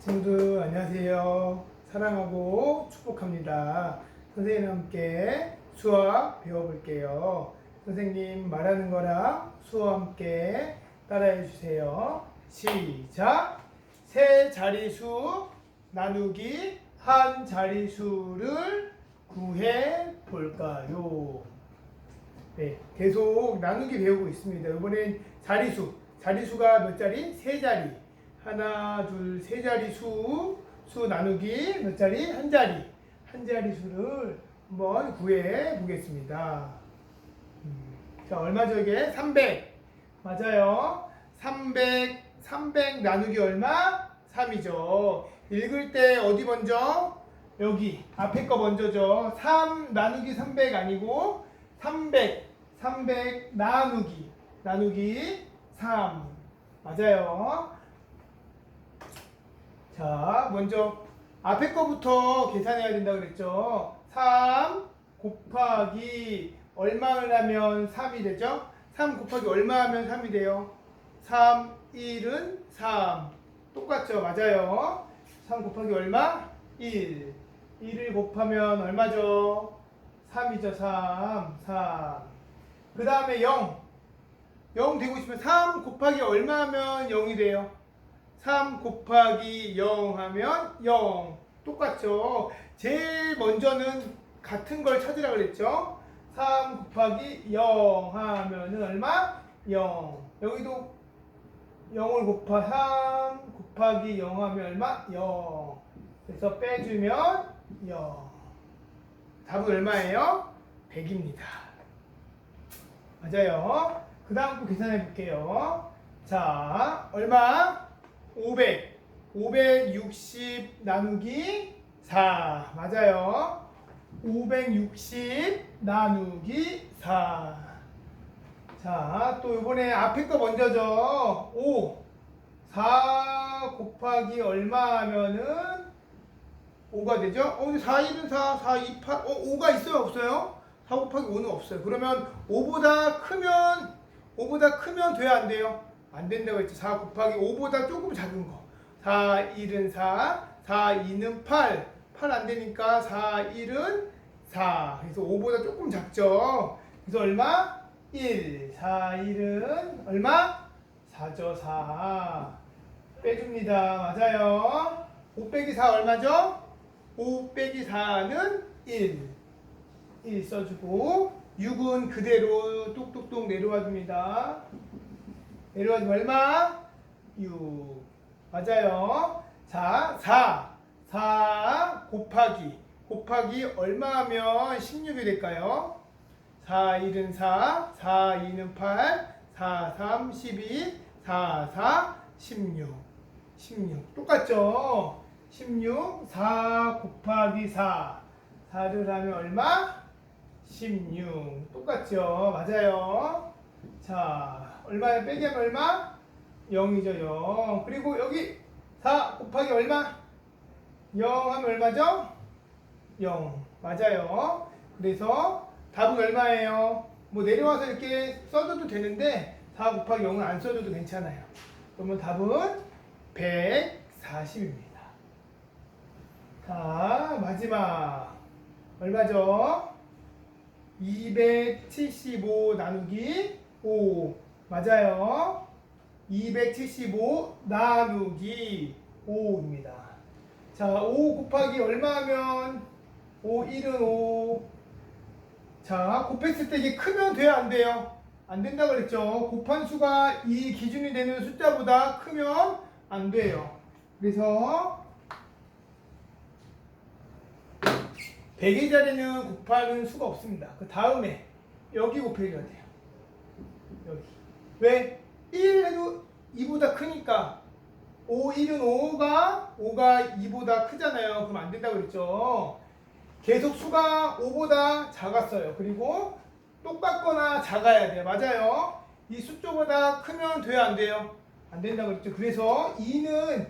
친구들 안녕하세요. 사랑하고 축복합니다. 선생님과 함께 수학 배워볼게요. 선생님 말하는 거랑 수와 함께 따라해 주세요. 시작. 세 자리수 나누기 한 자리수를 구해 볼까요? 네, 계속 나누기 배우고 있습니다. 이번엔 자리수. 자리수가 몇 자리? 세 자리. 하나, 둘, 세 자리 수. 수 나누기 몇 자리? 한 자리. 한 자리 수를 한번 구해 보겠습니다. 음, 자, 얼마죠 이게? 300. 맞아요. 300, 300 나누기 얼마? 3이죠. 읽을 때 어디 먼저? 여기. 앞에 거 먼저죠. 3 나누기 300 아니고 300, 300 나누기, 나누기 3. 맞아요. 자, 먼저 앞에 거부터 계산해야 된다고 그랬죠. 3 곱하기 얼마를 하면 3이 되죠? 3 곱하기 얼마 하면 3이 돼요? 3, 1은 3. 똑같죠? 맞아요. 3 곱하기 얼마? 1. 1을 곱하면 얼마죠? 3이죠, 3. 3. 그 다음에 0. 0 되고 싶으면 3 곱하기 얼마 하면 0이 돼요? 3 곱하기 0 하면 0. 똑같죠? 제일 먼저는 같은 걸 찾으라 그랬죠? 3 곱하기 0 하면은 얼마? 0. 여기도 0을 곱하 3 곱하기 0 하면 얼마? 0. 그래서 빼주면 0. 답은 얼마예요? 100입니다. 맞아요. 그 다음 거 계산해 볼게요. 자, 얼마? 500. 560 나누기 4. 맞아요. 560 나누기 4. 자, 또 이번에 앞에 거 먼저죠. 5. 4 곱하기 얼마 하면은 5가 되죠? 어, 근데 4, 1은 4, 4, 2, 8. 어, 5가 있어요? 없어요? 4 곱하기 5는 없어요. 그러면 5보다 크면, 5보다 크면 돼야 안 돼요? 안 된다고 했죠. 4 곱하기 5보다 조금 작은 거. 4, 1은 4, 4, 2는 8. 8 안 되니까 4, 1은 4. 그래서 5보다 조금 작죠. 그래서 얼마? 1. 4, 1은 얼마? 4죠, 4. 빼줍니다. 맞아요. 5 빼기 4 얼마죠? 5 빼기 4는 1. 1 써주고 6은 그대로 뚝뚝뚝 내려와 줍니다. 주면 얼마? 6. 맞아요. 자, 4. 4 곱하기. 곱하기 얼마 하면 16이 될까요? 4, 1은 4, 4, 2는 8, 4, 3, 12, 4, 4, 16. 16. 똑같죠? 16, 4 곱하기 4. 4를 하면 얼마? 16. 똑같죠? 맞아요. 자, 얼마에 빼기 하면 얼마? 0이죠, 0. 그리고 여기 4 곱하기 얼마? 0 하면 얼마죠? 0. 맞아요. 그래서 답은 얼마예요? 뭐 내려와서 이렇게 써줘도 되는데 4 곱하기 0은 안 써줘도 괜찮아요. 그러면 답은 140입니다. 자, 마지막. 얼마죠? 275 나누기 5. 맞아요. 275 나누기 5입니다. 자, 5 곱하기 얼마 하면 5, 1은 5. 자, 곱했을 때 이게 크면 돼요, 안 돼요? 안 된다 그랬죠. 곱한 수가 이 기준이 되는 숫자보다 크면 안 돼요. 그래서 100의 자리는 곱하는 수가 없습니다. 그 다음에 여기 곱해줘야 돼요. 왜? 1 해도 2보다 크니까 5, 1은 5가 5가 2보다 크잖아요. 그럼 안 된다고 그랬죠. 계속 수가 5보다 작았어요. 그리고 똑같거나 작아야 돼요. 맞아요. 이 숫자보다 크면 돼요, 안 돼요? 안 된다고 그랬죠. 그래서 2는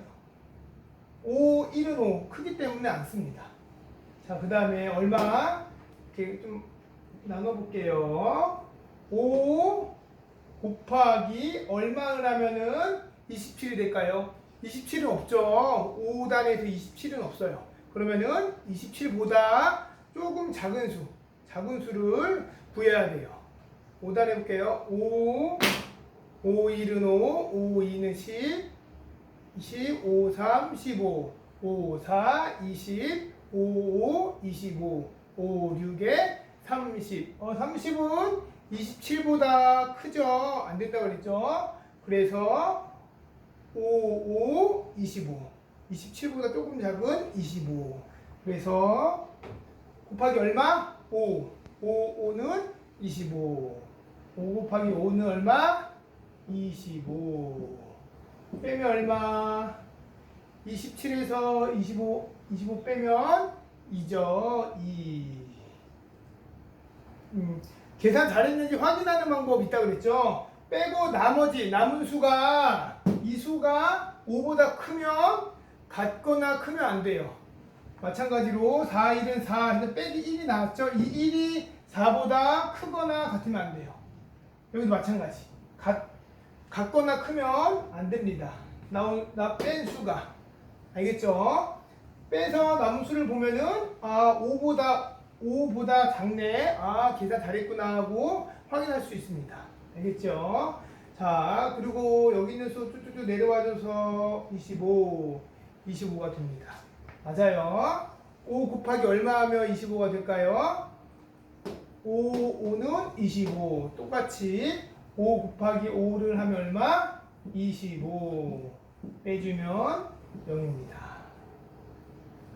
5, 1은 5 크기 때문에 안 씁니다. 자, 그 다음에 얼마? 이렇게 좀 나눠볼게요. 5 곱하기 얼마를 하면은 27이 될까요? 27은 없죠. 5단에서 27은 없어요. 그러면은 27보다 조금 작은 수, 작은 수를 구해야 돼요. 5단 해볼게요. 5, 5, 1은 5, 5, 2는 10, 10, 5, 3, 15, 5, 4, 20, 5, 5, 25, 5, 6에 30. 어, 30은 27보다 크죠? 안 된다고 그랬죠? 그래서 5, 5, 25. 27보다 조금 작은 25. 그래서 곱하기 얼마? 5. 5, 5는 25. 5 곱하기 5는 얼마? 25. 빼면 얼마? 27에서 25, 25 빼면 2죠. 2. 음, 계산 잘했는지 확인하는 방법 있다 그랬죠? 빼고 나머지 남은 수가 이 수가 5보다 크면 같거나 크면 안 돼요. 마찬가지로 4, 1은 4 해서 빼기 1이 나왔죠? 이 1이 4보다 크거나 같으면 안 돼요. 여기도 마찬가지. 같, 같거나 크면 안 됩니다. 나온 나 뺀 수가 알겠죠? 빼서 남은 수를 보면은 아 5보다 5보다 작네. 아 계산 잘했구나 하고 확인할 수 있습니다. 알겠죠? 자 그리고 여기 있는 수 쭉쭉쭉 내려와줘서 25 25가 됩니다. 맞아요. 5 곱하기 얼마 하면 25가 될까요? 5, 5는 25. 똑같이 5 곱하기 5를 하면 얼마? 25. 빼주면 0입니다.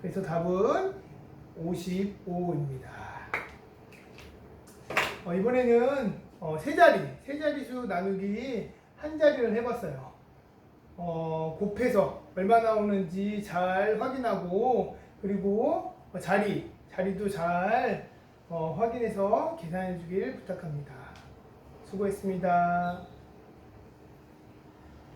그래서 답은 55입니다. 어, 이번에는 어, 세 자리, 세 자리수 나누기 한 자리를 해봤어요. 어, 곱해서 얼마 나오는지 잘 확인하고 그리고 어, 자리, 자리도 잘 어, 확인해서 계산해 주길 부탁합니다. 수고했습니다.